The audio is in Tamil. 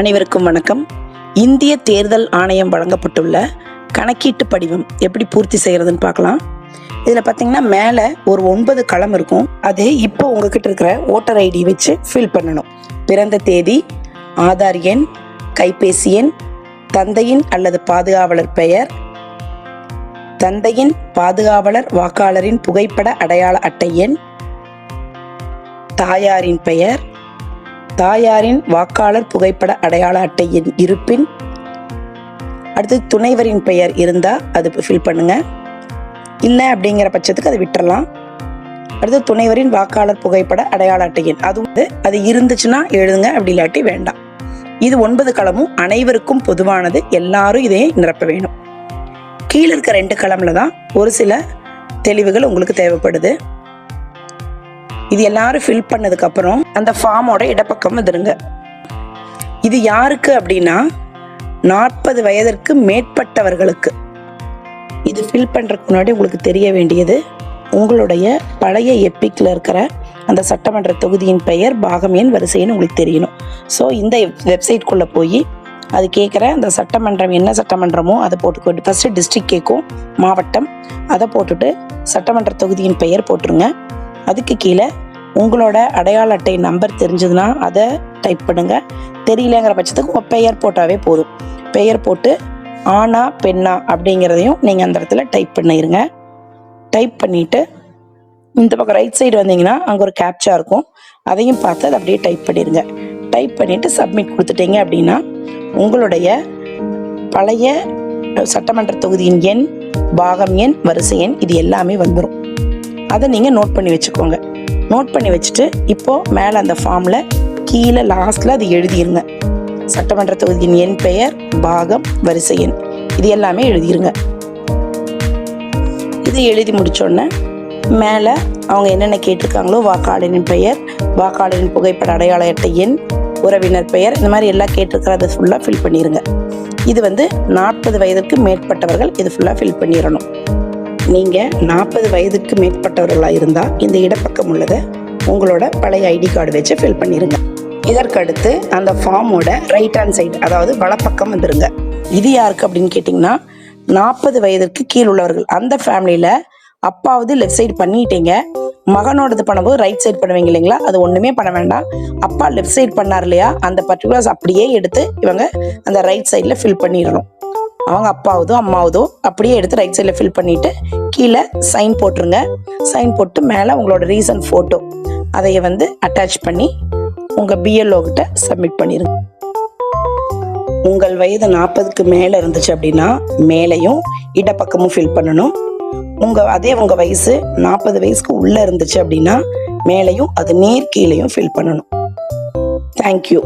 அனைவருக்கும் வணக்கம். இந்திய தேர்தல் ஆணையம் வழங்கப்பட்டுள்ள கணக்கீட்டு படிவம் எப்படி பூர்த்தி செய்கிறதுன்னு பார்க்கலாம். இதில் பார்த்தீங்கன்னா மேலே ஒரு ஒன்பது களம் இருக்கும். அது இப்போ உங்ககிட்ட இருக்கிற ஓட்டர் ஐடி வச்சு ஃபில் பண்ணணும். பிறந்த தேதி ஆதார் எண் கைபேசி எண் தந்தையின் அல்லது பாதுகாவலர் பெயர் தந்தையின் பாதுகாவலர் வாக்காளரின் புகைப்பட அடையாள அட்டை எண் தாயாரின் பெயர் தாயாரின் வாக்காளர் புகைப்பட அடையாள அட்டையின் இருப்பின் அடுத்து துணைவரின் பெயர் இருந்தால் அது ஃபில் பண்ணுங்க. இல்லை அப்படிங்கிற பட்சத்துக்கு அதை விட்டுறலாம். அடுத்து துணைவரின் வாக்காளர் புகைப்பட அடையாள அட்டையின் அது வந்து அது இருந்துச்சுன்னா எழுதுங்க அப்படி இல்லாட்டி வேண்டாம். இது ஒன்பது களமும் அனைவருக்கும் பொதுவானது. எல்லாரும் இதையே நிரப்ப வேணும். கீழே இருக்க ரெண்டு களமில் தான் ஒரு சில தெளிவுகள் உங்களுக்கு தேவைப்படுது. இது எல்லாரும் ஃபில் பண்ணதுக்கப்புறம் அந்த ஃபார்மோட இடப்பக்கம் வந்துடுங்க இது யாருக்கு அப்படின்னா நாற்பது வயதிற்கு மேற்பட்டவர்களுக்கு. இது ஃபில் பண்ணுறதுக்கு முன்னாடி உங்களுக்கு தெரிய வேண்டியது உங்களுடைய பழைய எப்பிக்கில் இருக்கிற அந்த சட்டமன்ற தொகுதியின் பெயர் பாகம் எண் வரிசைன்னு உங்களுக்கு தெரியணும். ஸோ இந்த வெப்சைட்குள்ளே போய் அது கேட்குற அந்த சட்டமன்றம் என்ன சட்டமன்றமோ அதை போட்டுக்கோட்டு ஃபஸ்ட்டு டிஸ்ட்ரிக்ட் கேட்கும் மாவட்டம். அதை போட்டுட்டு சட்டமன்ற தொகுதியின் பெயர் போட்டுருங்க. அதுக்கு கீழே உங்களோட அடையாள அட்டை நம்பர் தெரிஞ்சதுன்னா அதை டைப் பண்ணுங்க. தெரியலங்கிற பட்சத்துக்கு உங்கள் பெயர் போட்டாவே போதும். பெயர் போட்டு ஆனா பெண்ணா அப்படிங்கிறதையும் நீங்கள் அந்த இடத்துல டைப் பண்ணிடுங்க டைப் பண்ணிவிட்டு இந்த பக்கம் ரைட் சைடு வந்தீங்கன்னா அங்கே ஒரு கேப்சா இருக்கும். அதையும் பார்த்து அதை அப்படியே டைப் பண்ணிடுங்க டைப் பண்ணிவிட்டு சப்மிட் கொடுத்துட்டீங்க அப்படின்னா உங்களுடைய பழைய சட்டமன்ற தொகுதியின் எண் பாகம் எண் வரிசை எண் இது எல்லாமே வந்துடும் அதை நீங்கள் நோட் பண்ணி வச்சுக்கோங்க. நோட் பண்ணி வச்சுட்டு இப்போது மேலே அந்த ஃபார்மில் கீழே லாஸ்ட்டில் அது எழுதிருங்க. சட்டமன்ற தொகுதியின் எண் பெயர் பாகம் வரிசை எண். இது எல்லாமே எழுதிருங்க. இது எழுதி முடித்தோடனே மேலே அவங்க என்னென்ன கேட்டிருக்காங்களோ வாக்காளரின் பெயர் வாக்காளரின் புகைப்பட அடையாள அட்டை எண் உறவினர் பெயர் இந்த மாதிரி எல்லாம் கேட்டிருக்கிறத ஃபுல்லாக ஃபில் பண்ணிடுங்க இது வந்து நாற்பது வயதிற்கு மேற்பட்டவர்கள் இது ஃபுல்லாக ஃபில் பண்ணிடணும். நீங்கள் நாற்பது வயதுக்கு மேற்பட்டவர்களாக இருந்தால் இந்த இடப்பக்கம் உள்ளதை உங்களோட பழைய ஐடி கார்டு வச்சு ஃபில் பண்ணிடுங்க இதற்கடுத்து அந்த ஃபார்மோட ரைட் ஹேண்ட் சைடு அதாவது வலப்பக்கம் வந்துருங்க. இது யாருக்கு அப்படின்னு கேட்டிங்கன்னா நாற்பது வயதிற்கு கீழ் உள்ளவர்கள் அந்த ஃபேமிலியில் அப்பாவது லெஃப்ட் சைடு பண்ணிட்டீங்க. மகனோடது பண்ணும்போது ரைட் சைடு பண்ணுவீங்க இல்லைங்களா? அது ஒன்றுமே பண்ண வேண்டாம். அப்பா லெஃப்ட் சைடு பண்ணார் இல்லையா? அந்த பர்டிகுலர்ஸ் அப்படியே எடுத்து இவங்க அந்த ரைட் சைடில் ஃபில் பண்ணிடணும். அவங்க அப்பாவதோ அம்மாவதோ அப்படியே எடுத்து ரைட் சைடில் ஃபில் பண்ணிவிட்டு கீழே சைன் போட்டுருங்க. சைன் போட்டு மேலே உங்களோட ரீசன்ட் ஃபோட்டோ அதைய வந்து அட்டாச் பண்ணி உங்கள் பிஎல்ஓ கிட்ட சப்மிட் பண்ணிடுங்க உங்கள் வயது நாற்பதுக்கு மேலே இருந்துச்சு அப்படின்னா மேலேயும் இடப்பக்கமும் ஃபில் பண்ணணும். உங்கள் அதே உங்கள் வயசு நாற்பது வயசுக்கு உள்ளே இருந்துச்சு அப்படின்னா மேலேயும் அது நேர் கீழேயும் ஃபில் பண்ணணும். தேங்க்யூ